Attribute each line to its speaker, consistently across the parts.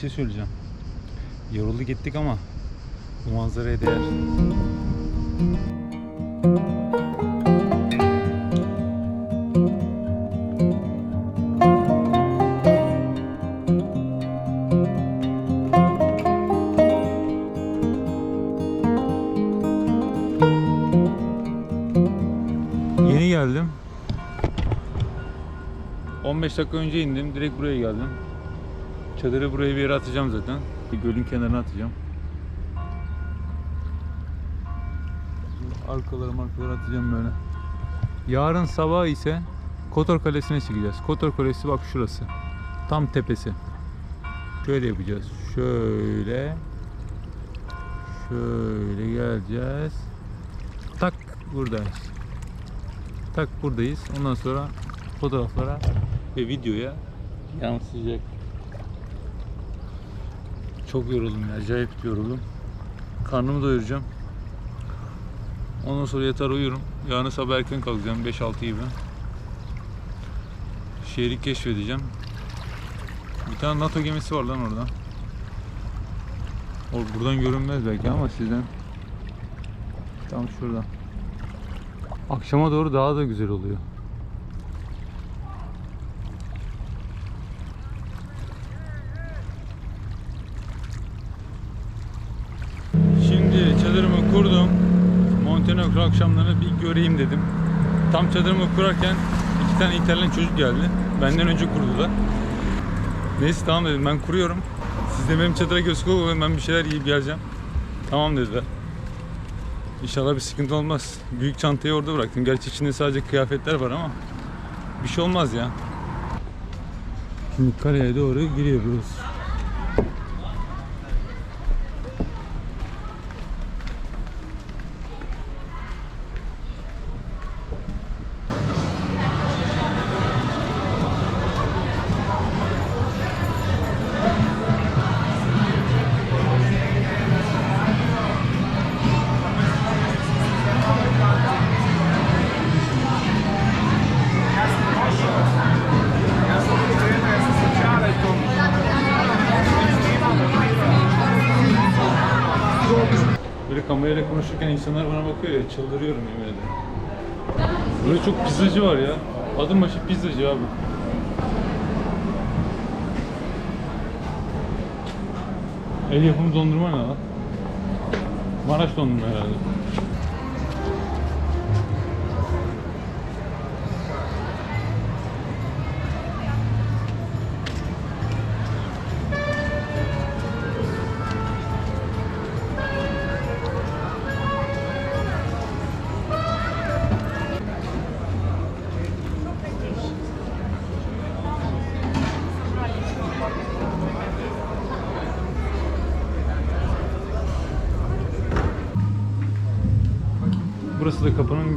Speaker 1: şey söyleyeceğim. Yoruldu gittik ama bu manzaraya değer. Yeni geldim. 15 dakika önce indim. Direkt buraya geldim. Çadırı buraya bir yere atacağım zaten. Bir gölün kenarına atacağım. Arkalara markalara atacağım böyle. Yarın sabah ise Kotor Kalesi'ne çıkacağız. Kotor Kalesi bak şurası. Tam tepesi. Şöyle yapacağız. Şöyle. Şöyle geleceğiz. Tak buradayız. Tak buradayız. Ondan sonra fotoğraflara ve videoya yansıyacak. Çok yoruldum ya. Acayip yoruldum. Karnımı doyuracağım. Ondan sonra yatar uyurum. Yarın sabah erken kalkacağım. 5-6 gibi. Şehri keşfedeceğim. Bir tane NATO gemisi var lan orada. O buradan görünmez belki ama sizden. Tam şurada. Akşama doğru daha da güzel oluyor. Şimdi çadırımı kurdum. Montenegro göreyim dedim. Tam çadırımı kurarken iki tane İtalyan çocuk geldi. Benden önce kurdular. Neyse tamam dedim ben kuruyorum. Siz de benim çadıra göz koyun ben bir şeyler yiyip geleceğim. Tamam dediler. İnşallah bir sıkıntı olmaz. Büyük çantayı orada bıraktım. Gerçi içinde sadece kıyafetler var ama bir şey olmaz ya. Şimdi kaleye doğru giriyoruz. Kamerayla konuşurken insanlar bana bakıyor ya çıldırıyorum yemin ederim. Burada çok pizzacı var ya. Adım başı pizzacı abi. El yapımı dondurma ne lan? Maraş dondurma herhalde.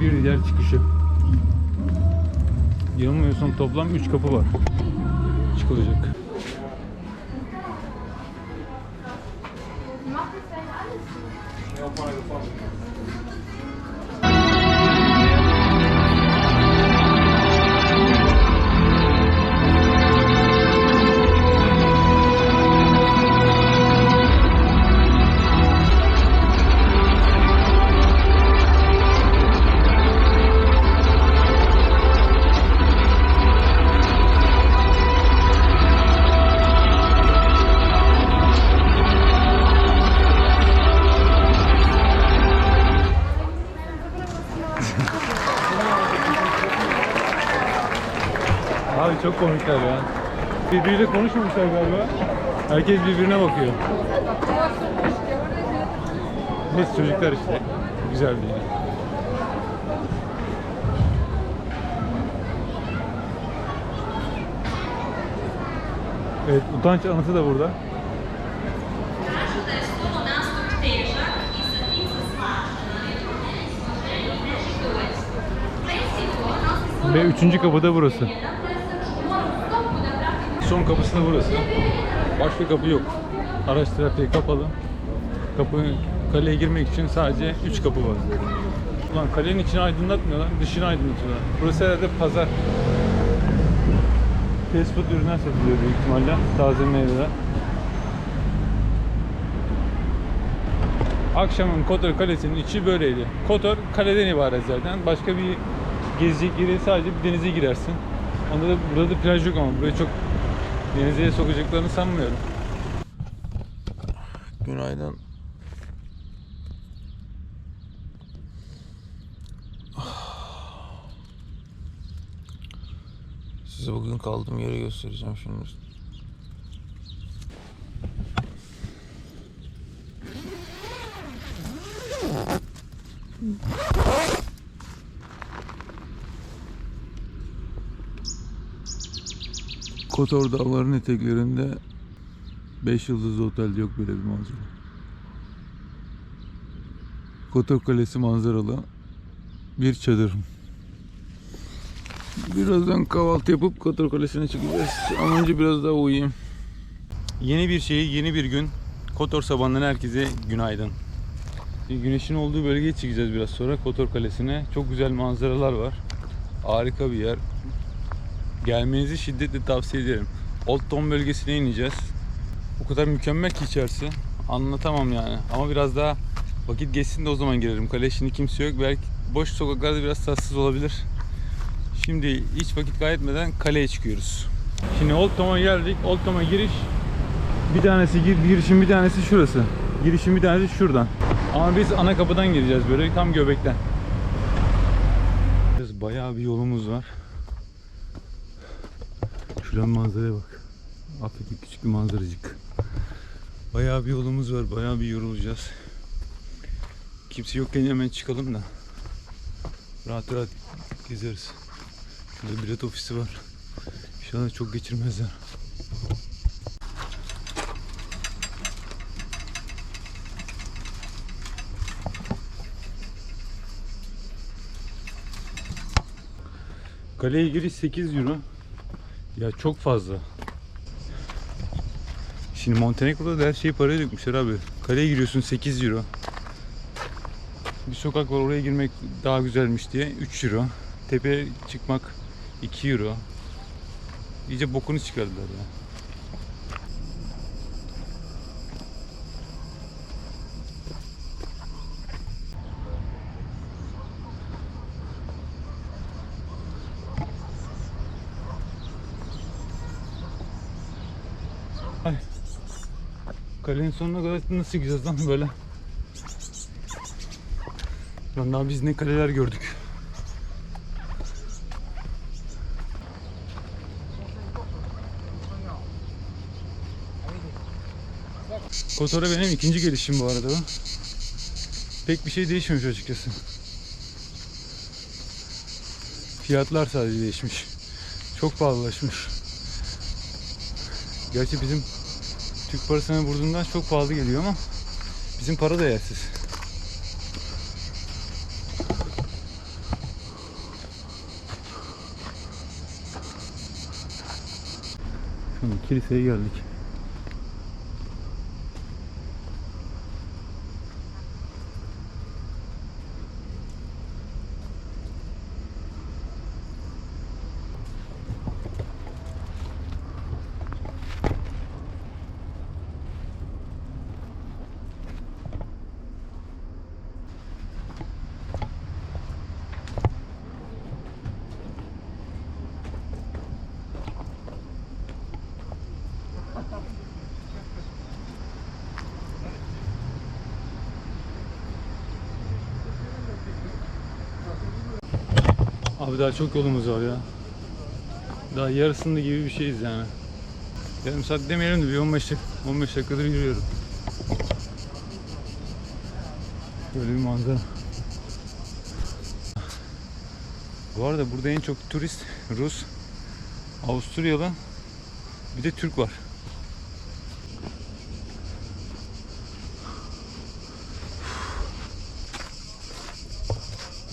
Speaker 1: Bir diğer çıkışı. Yanılmıyorsam toplam 3 kapı var. Çıkılacak. komikler ya. Birbiriyle konuşmamışlar galiba. Herkes birbirine bakıyor. Neyse çocuklar işte. Güzel değil. Evet, utanç anıtı da burada. Ve üçüncü kapıda burası son kapısı da burası. Başka kapı yok. Araç trafiği kapalı. Kapı kaleye girmek için sadece 3 kapı var. Ulan kalenin içini aydınlatmıyorlar, dışını aydınlatıyorlar. Burası herhalde pazar. Fast food ürünler satılıyor büyük ihtimalle. Taze meyveler. Akşamın Kotor Kalesi'nin içi böyleydi. Kotor kaleden ibaret zaten. Başka bir gezecek yeri sadece bir denize girersin. Onda da burada da plaj yok ama buraya çok denize sokacaklarını sanmıyorum. Günaydın. Size bugün kaldığım yeri göstereceğim şimdi. Kotor dağlarının eteklerinde 5 yıldızlı otel yok böyle bir manzara. Kotor Kalesi manzaralı bir çadır. Birazdan kahvaltı yapıp Kotor Kalesi'ne çıkacağız. Ama önce biraz daha uyuyayım. Yeni bir şey, yeni bir gün. Kotor sabahından herkese günaydın. Güneşin olduğu bölgeye çıkacağız biraz sonra Kotor Kalesi'ne. Çok güzel manzaralar var. Harika bir yer. Gelmenizi şiddetle tavsiye ederim. Old Town bölgesine ineceğiz. O kadar mükemmel ki içerisi. Anlatamam yani. Ama biraz daha vakit geçsin de o zaman girerim. Kale şimdi kimse yok. Belki boş sokaklarda biraz tatsız olabilir. Şimdi hiç vakit kaybetmeden kaleye çıkıyoruz. Şimdi Old Town'a geldik. Old Town'a giriş bir tanesi gir, girişin bir tanesi şurası. Girişin bir tanesi şuradan. Ama biz ana kapıdan gireceğiz böyle tam göbekten. Biraz Bayağı bir yolumuz var. Şuranın manzaraya bak. Affedin küçük bir manzaracık. Bayağı bir yolumuz var. Bayağı bir yorulacağız. Kimse yokken hemen çıkalım da. Rahat rahat gezeriz. Şurada bilet ofisi var. İnşallah çok geçirmezler. Kaleye giriş 8 euro. Ya çok fazla. Şimdi Montenegro'da da her şeyi paraya dökmüşler abi. Kaleye giriyorsun 8 euro. Bir sokak var oraya girmek daha güzelmiş diye 3 euro. Tepeye çıkmak 2 euro. İyice bokunu çıkardılar ya. Kalenin sonuna kadar nasıl gideceğiz lan böyle? Lan daha biz ne kaleler gördük. Kotor'a benim ikinci gelişim bu arada. Pek bir şey değişmemiş açıkçası. Fiyatlar sadece değişmiş. Çok pahalılaşmış. Gerçi bizim Türk parasına vurduğundan çok pahalı geliyor ama bizim para da yersiz. Şimdi kiliseye geldik. Abi daha çok yolumuz var ya. Daha yarısında gibi bir şeyiz yani. Yarım saat demeyelim de bir 15 dak 15 dakikadır yürüyorum. Böyle bir manzara. Bu arada burada en çok turist Rus, Avusturyalı, bir de Türk var.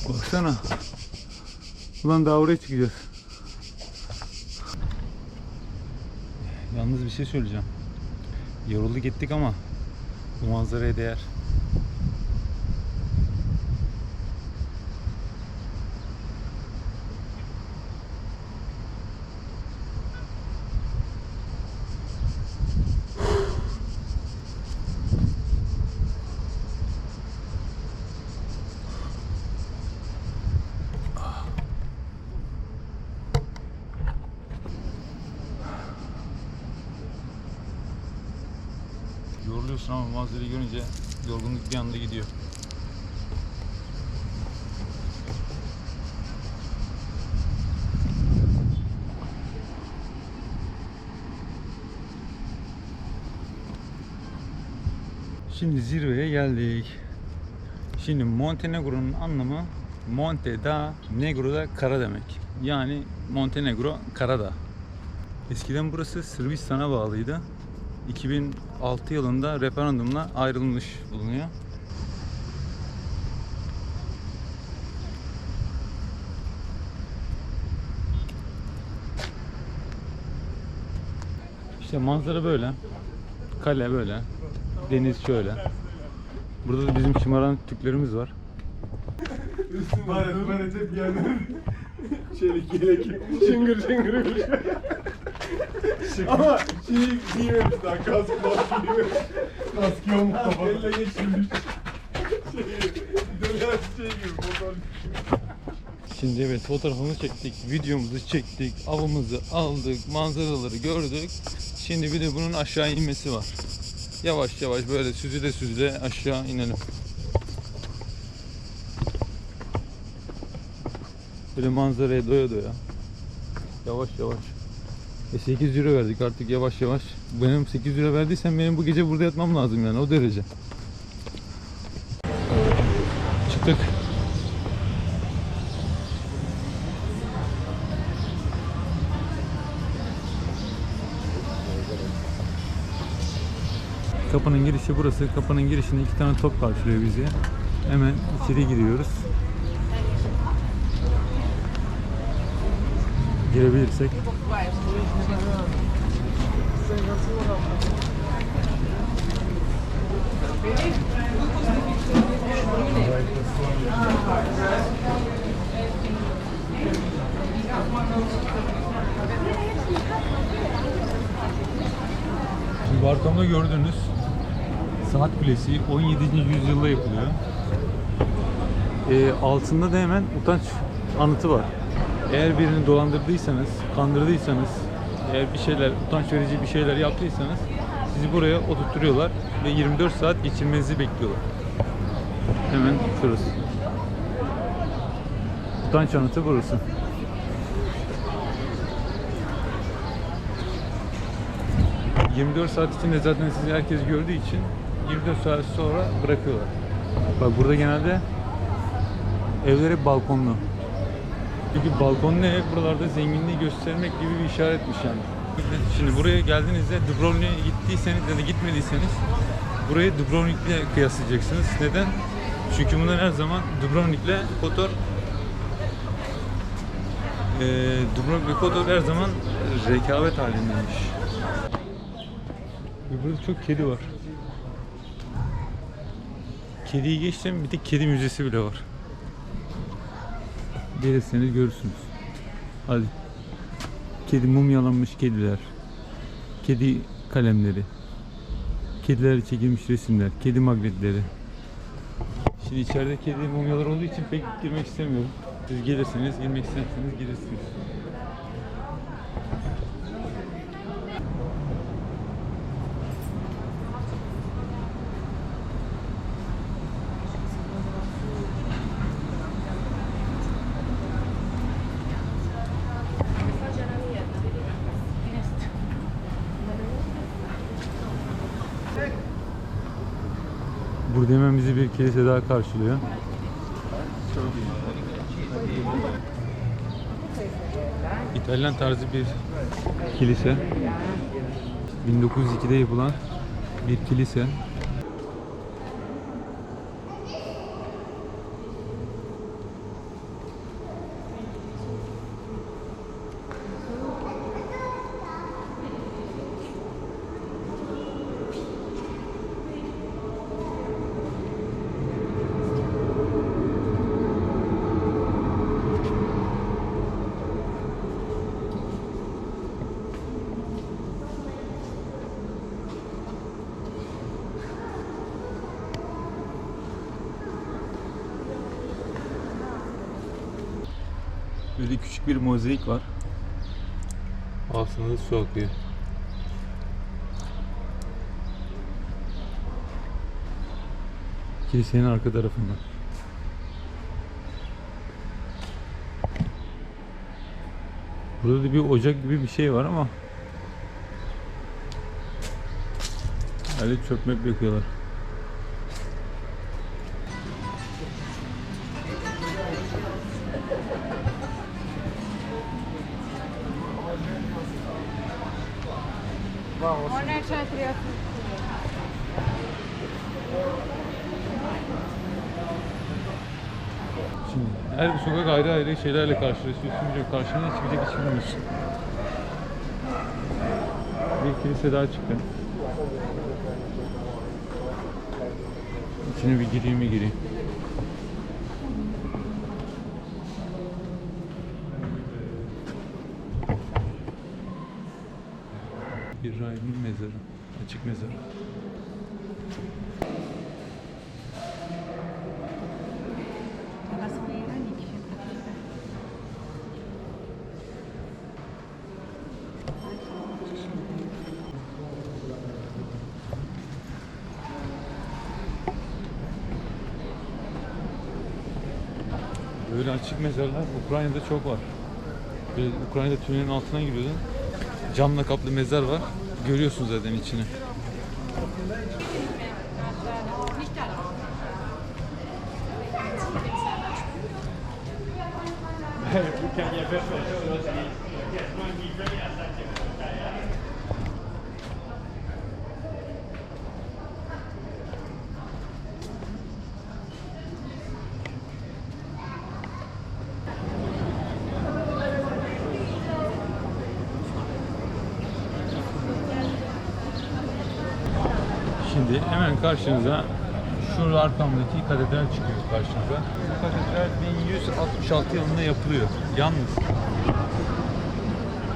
Speaker 1: Baksana. Ulan daha oraya çıkacağız. Yalnız bir şey söyleyeceğim. Yoruldu gittik ama bu manzaraya değer. Başına ama manzarayı görünce yorgunluk bir anda gidiyor. Şimdi zirveye geldik. Şimdi Montenegro'nun anlamı Monte da Negro da kara demek. Yani Montenegro Karadağ. Eskiden burası Sırbistan'a bağlıydı. 2006 yılında referandumla ayrılmış bulunuyor. İşte manzara böyle. Kale böyle. Deniz şöyle. Burada da bizim şımaran Türklerimiz var.
Speaker 2: Bana hep geldi. Çelik yelek. Şıngır şıngır. Ama şeyi giymemiş daha. Kask mask giymemiş. Kask yok kafada. Elle geçirmiş. Şey, dönen şey gibi motor.
Speaker 1: Şimdi evet fotoğrafımızı çektik, videomuzu çektik, avımızı aldık, manzaraları gördük. Şimdi bir de bunun aşağı inmesi var. Yavaş yavaş böyle süzüle süzüle aşağı inelim. Böyle manzaraya doya doya. Yavaş yavaş. E 8 euro verdik artık yavaş yavaş. Benim 8 euro verdiysen benim bu gece burada yatmam lazım yani o derece. Çıktık. Kapının girişi burası. Kapının girişinde iki tane top karşılıyor bizi. Hemen içeri giriyoruz. Girebilirsek. Şimdi arkamda gördüğünüz Saat Kulesi 17. yüzyılda yapılıyor. Ee, altında da hemen utanç anıtı var. Eğer birini dolandırdıysanız, kandırdıysanız, eğer bir şeyler, utanç verici bir şeyler yaptıysanız sizi buraya oturtuyorlar ve 24 saat geçirmenizi bekliyorlar. Hemen şurası. Utanç anıtı burası. ...24 saat içinde zaten sizi herkes gördüğü için... ...24 saat sonra bırakıyorlar. Bak burada genelde... ...evler hep balkonlu. Çünkü balkon ne? Buralarda zenginliği göstermek gibi bir işaretmiş yani. Şimdi buraya geldiğinizde Dubrovnik'e gittiyseniz ya da gitmediyseniz... ...burayı Dubrovnik'le kıyaslayacaksınız. Neden? Çünkü bunlar her zaman Dubrovnik'le Kotor... Ee, Dubrovnik Kotor her zaman rekabet halindeymiş. Burada çok kedi var. Kediyi geçtim bir de kedi müzesi bile var. Gelirseniz görürsünüz. Hadi. Kedi mumyalanmış kediler. Kedi kalemleri. Kediler çekilmiş resimler. Kedi magnetleri. Şimdi içeride kedi mumyalar olduğu için pek girmek istemiyorum. Siz gelirseniz, girmek isterseniz girirsiniz. Bizi bir kilise daha karşılıyor. İtalyan tarzı bir kilise. 1902'de yapılan bir kilise. Böyle küçük bir mozaik var. Aslında su akıyor. Kilisenin arka tarafında. Burada da bir ocak gibi bir şey var ama Herhalde çöp yakıyorlar. Ayrı ayrı şeylerle karşılaşıyorsun. Karşına ne çıkacak hiç bilmiyorsun. Bir kilise daha çıktı. İçine bir gireyim mi gireyim. Bir rahimin mezarı. Açık mezar. Böyle açık mezarlar Ukrayna'da çok var. Böyle Ukrayna'da tünelin altına giriyordun. Camla kaplı mezar var. Görüyorsun zaten içini. Şimdi hemen karşınıza şu arkamdaki katedral çıkıyor karşınıza. Bu katedral 1166 yılında yapılıyor. Yalnız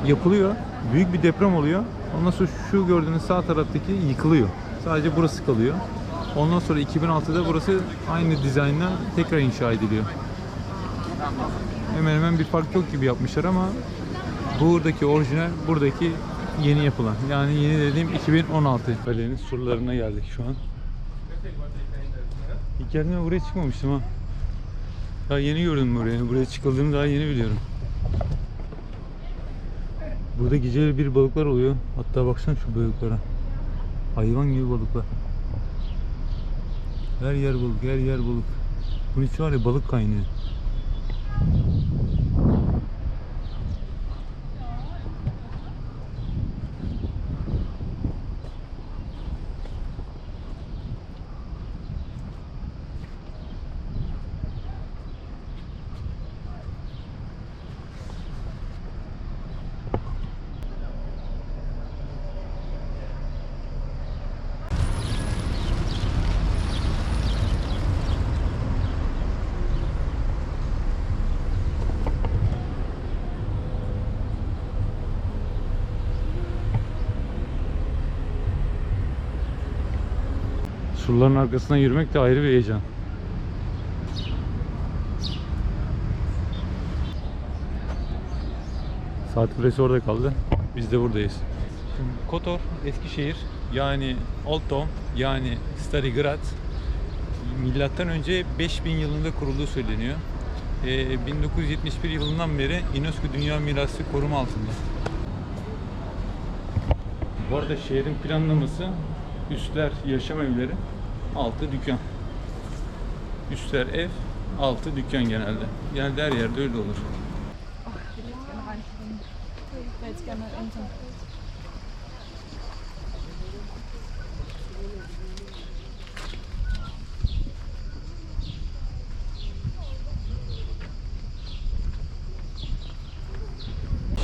Speaker 1: yapılıyor. Büyük bir deprem oluyor. Ondan sonra şu gördüğünüz sağ taraftaki yıkılıyor. Sadece burası kalıyor. Ondan sonra 2006'da burası aynı dizaynla tekrar inşa ediliyor. Hemen hemen bir fark yok gibi yapmışlar ama buradaki orijinal, buradaki yeni yapılan. Yani yeni dediğim 2016. Kalenin surlarına geldik şu an. İlk geldiğimde buraya çıkmamıştım ha. Daha yeni gördüm buraya. Buraya çıkıldığını daha yeni biliyorum. Burada geceleri bir balıklar oluyor. Hatta baksana şu balıklara. Hayvan gibi balıklar. Her yer balık, her yer balık. Bunun içi var ya balık kaynıyor. Surların arkasından yürümek de ayrı bir heyecan. Saat kulesi orada kaldı. Biz de buradayız. Şimdi Kotor, Eskişehir yani Old Town yani Stari Grad milattan önce 5000 yılında kurulduğu söyleniyor. Ee, 1971 yılından beri UNESCO Dünya Mirası koruma altında. Bu arada şehrin planlaması üstler yaşam evleri, altı dükkan. Üstler ev, altı dükkan genelde. Yani her yerde öyle olur.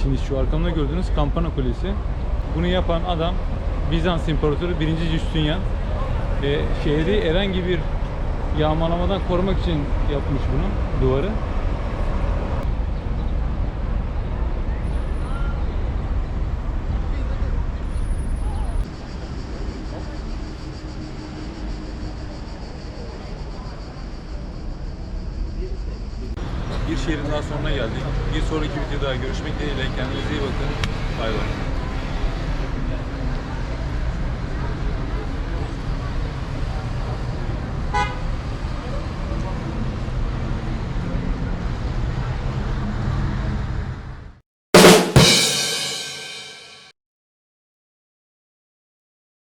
Speaker 1: Şimdi şu arkamda gördüğünüz Kampana Kulesi. Bunu yapan adam Bizans İmparatoru 1. Justinian. E, şehri herhangi bir yağmalamadan korumak için yapmış bunu, duvarı. Bir şehrin daha sonuna geldik. Bir sonraki videoda görüşmek dileğiyle. Kendinize iyi bakın. Bay bay.